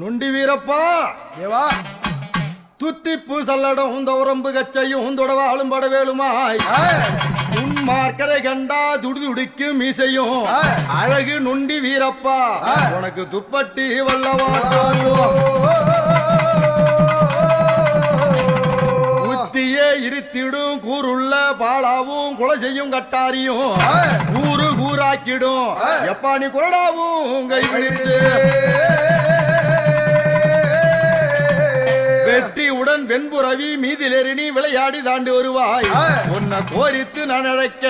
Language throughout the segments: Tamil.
நொண்டி வீரப்பா. ஏவா துத்திப்பு சல்லடம் உந்தவரம்பு கச்சையும் உந்தொடவ ஆளும்பட வேலுமாய். உன் மார்க்கரை கண்டா துடுதுடிக்கு மீசையும். அழகு நொண்டி வீரப்பா. உனக்கு துப்பட்டி வல்லவா உத்தியே இருத்திடும் கூருள்ள பாலாவும் செய்யும் கட்டாரியும். கூறு கூறாக்கிடும். எப்பா நீ குரடாவும் கைவிழித்து உடன் வெண்புறவி நீ விளையாடி தாண்டி வருவாய். உன்னை கோரித்து நான் அழைக்க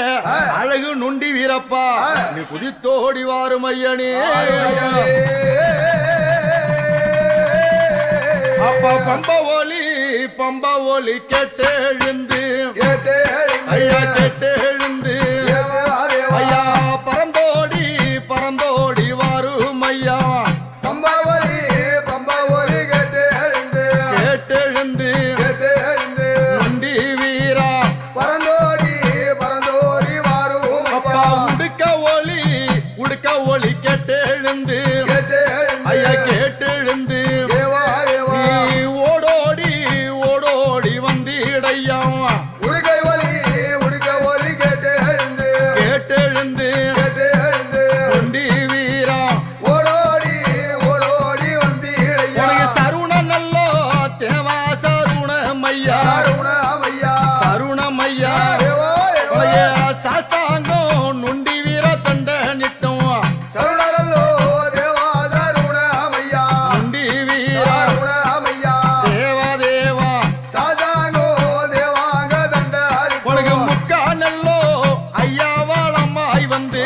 அழகு நுண்டி வீரப்பா. நீ குதித்தோடி வாரும் ஐயனே. அப்பா பம்ப ஒலி பம்ப ஒலி கேட்டெழுந்து. ஐயா கேட்டெழுந்து. வந்து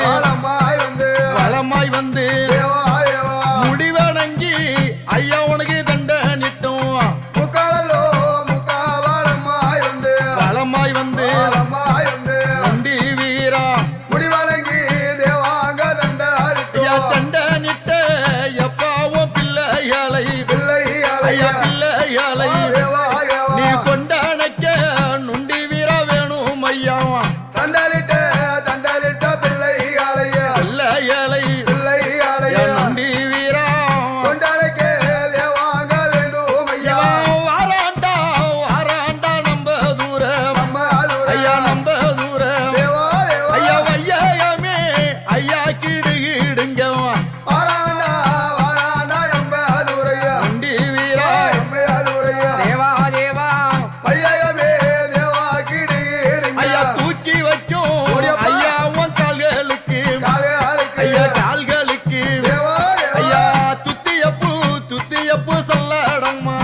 ஐயப்பு சல்லடம்மா.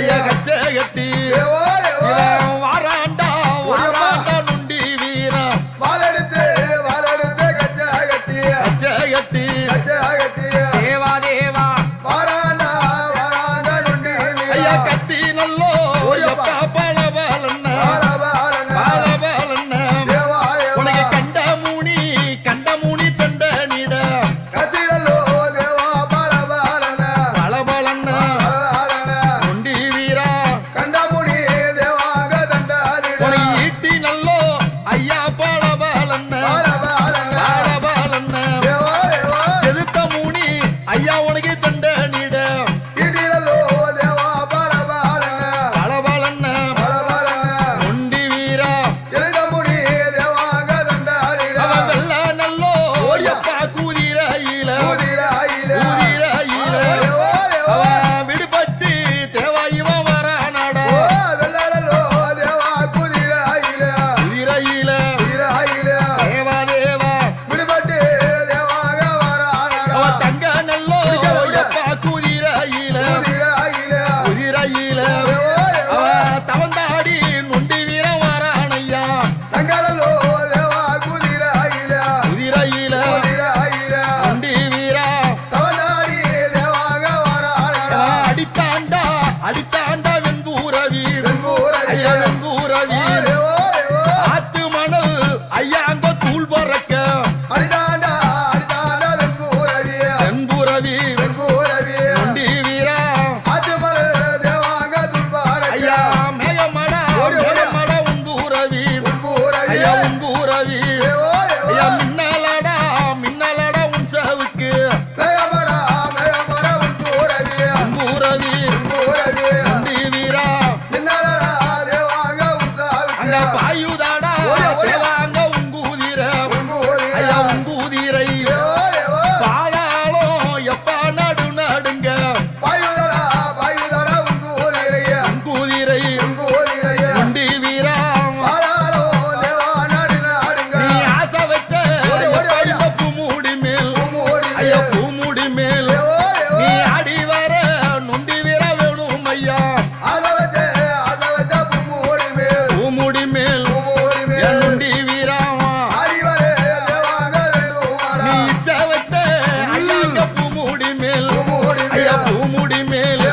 ஐயா கச்சே கட்டி வாராண்டா வாராண்டா நுண்டி வீரா. வாழெடுத்து வாழெடுத்து கச்சே கட்டி கச்சே கட்டி கச்சே கட்டி தேவா தேவா. வாராண்டா வாராண்டா நுண்டி கத்தி நல்லோ ஓடிப்பா மேல நீ அடி வர நொண்டி விர வேணும் ஐயா. உமுடி மேல். நொண்டி வீராமா. நீ இச்சவத்தை ஐயா பூமுடி மேல். ஐயா பூமுடி மேல்.